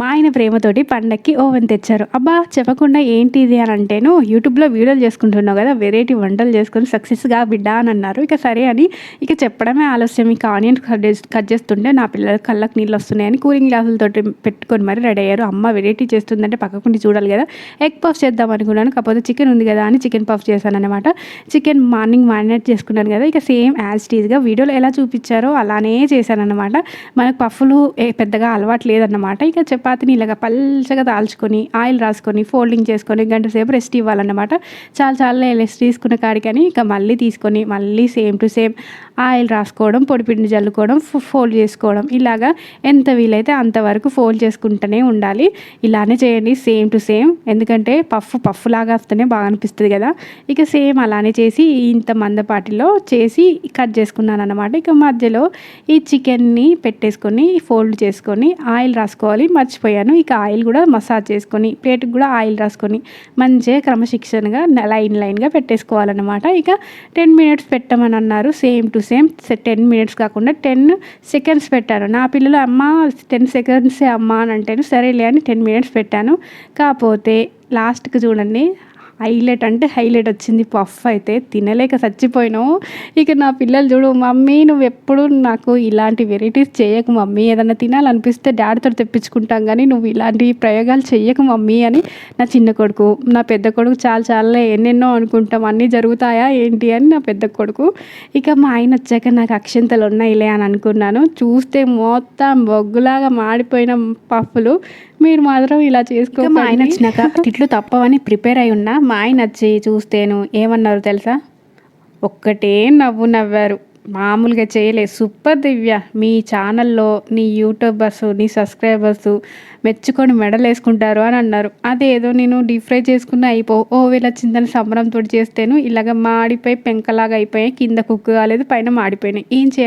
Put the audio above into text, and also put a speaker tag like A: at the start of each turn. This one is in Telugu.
A: మా ఆయన ప్రేమతోటి పండక్కి ఓవెన్ తెచ్చారు. అబ్బా చెప్పకుండా ఏంటి ఇది అని అంటేను యూట్యూబ్లో వీడియోలు చేసుకుంటున్నావు కదా వెరైటీ వంటలు చేసుకొని సక్సెస్గా బిడ్డ అని అన్నారు. ఇక సరే అని ఇక చెప్పడమే ఆలస్యం. ఇక ఆనియన్ కట్ కట్ చేస్తుంటే నా పిల్లల కళ్ళకు నీళ్ళు వస్తున్నాయని కూలింగ్ గ్లాసులతో పెట్టుకొని మరి రెడీ అయ్యారు. అమ్మ వెరైటీ చేస్తుందంటే పక్కకుండి చూడాలి కదా ఎగ్ పఫ్ చేద్దాం అనుకున్నాను కాకపోతే చికెన్ ఉంది కదా అని చికెన్ పఫ్ చేశాను అనమాట చికెన్ మార్నింగ్ మ్యారినేట్ చేసుకున్నాను కదా ఇక సేమ్ యాజ్ టీజ్గా వీడియోలో ఎలా చూపించారో అలానే చేశాను అనమాట మనకు పఫ్లు పెద్దగా అలవాటు లేదన్నమాట. ఇక చపాతీని ఇలాగ పల్చగా దాల్చుకొని ఆయిల్ రాసుకొని ఫోల్డింగ్ చేసుకొని గంట సేపు రెస్ట్ ఇవ్వాలన్నమాట. చాలా చాలా రెస్ట్ తీసుకున్న కాడికని ఇక మళ్ళీ తీసుకొని మళ్ళీ సేమ్ టు సేమ్ ఆయిల్ రాసుకోవడం పొడిపిండి జల్లుకోవడం ఫోల్డ్ చేసుకోవడం ఇలాగా ఎంత వీలైతే అంతవరకు ఫోల్డ్ చేసుకుంటూనే ఉండాలి. ఇలానే చేయండి సేమ్ టు సేమ్. ఎందుకంటే పఫ్ పఫ్ లాగా వస్తేనే బాగా అనిపిస్తుంది కదా. ఇక సేమ్ అలానే చేసి ఇంత మందపాటిలో చేసి కట్ చేసుకున్నాను అనమాట ఇక మధ్యలో ఈ చికెన్ని పెట్టేసుకొని ఫోల్డ్ చేసుకొని ఆయిల్ రాసుకోవాలి. మర్చిపోయాను. ఇక ఆయిల్ కూడా మసాజ్ చేసుకొని ప్లేట్కి కూడా ఆయిల్ రాసుకొని మంచిగా క్రమశిక్షణగా లైన్ లైన్గా పెట్టేసుకోవాలన్నమాట. ఇక టెన్ మినిట్స్ పెట్టమని అన్నారు. Same to same ten minutes కాకుండా టెన్ సెకండ్స్ పెట్టాను నా పిల్లలు అమ్మ టెన్ సెకండ్సే అమ్మ అని అంటేను సరేలే అని టెన్ మినిట్స్ పెట్టాను. కాకపోతే లాస్ట్కి చూడండి హైలైట్ అంటే హైలైట్ వచ్చింది. పఫ్ అయితే తినలేక చచ్చిపోయినావు. ఇక నా పిల్లలు చూడు మమ్మీ నువ్వు ఎప్పుడు నాకు ఇలాంటి వెరైటీస్ చేయకు మమ్మీ. ఏదైనా తినాలనిపిస్తే డాడీతో తెప్పించుకుంటాం కానీ నువ్వు ఇలాంటి ప్రయోగాలు చెయ్యకు మమ్మీ అని నా చిన్న కొడుకు నా పెద్ద కొడుకు చాలా చాలా ఎన్నెన్నో అనుకుంటాం. అన్నీ జరుగుతాయా ఏంటి అని నా పెద్ద కొడుకు. ఇక మా ఆయన వచ్చాక నాకు అక్షంతలు ఉన్నాయిలే అని అనుకున్నాను. చూస్తే మొత్తం బొగ్గులాగా మాడిపోయిన పప్పులు మీరు మాత్రం ఇలా చేసుకో మా ఆయన వచ్చినాక తిట్లు తప్పవని ప్రిపేర్ అయి ఉన్నా. మా ఆయన వచ్చి చూస్తేను ఏమన్నారు తెలుసా? ఒక్కటే నవ్వు నవ్వారు. మామూలుగా చేయలేదు సూపర్ దివ్య. మీ ఛానల్లో నీ యూట్యూబర్స్ నీ సబ్స్క్రైబర్స్ మెచ్చుకొని మెడల్ వేసుకుంటారు అని అన్నారు. అదేదో నేను డీప్ ఫ్రై చేసుకున్న అయిపో. ఓవేళ చింతన సంబరంతో చేస్తేను ఇలాగ మాడిపోయి పెంకలాగా అయిపోయాయి కింద కుక్కు కాలేదు పైన మాడిపోయినాయి. ఏం చేయాలి?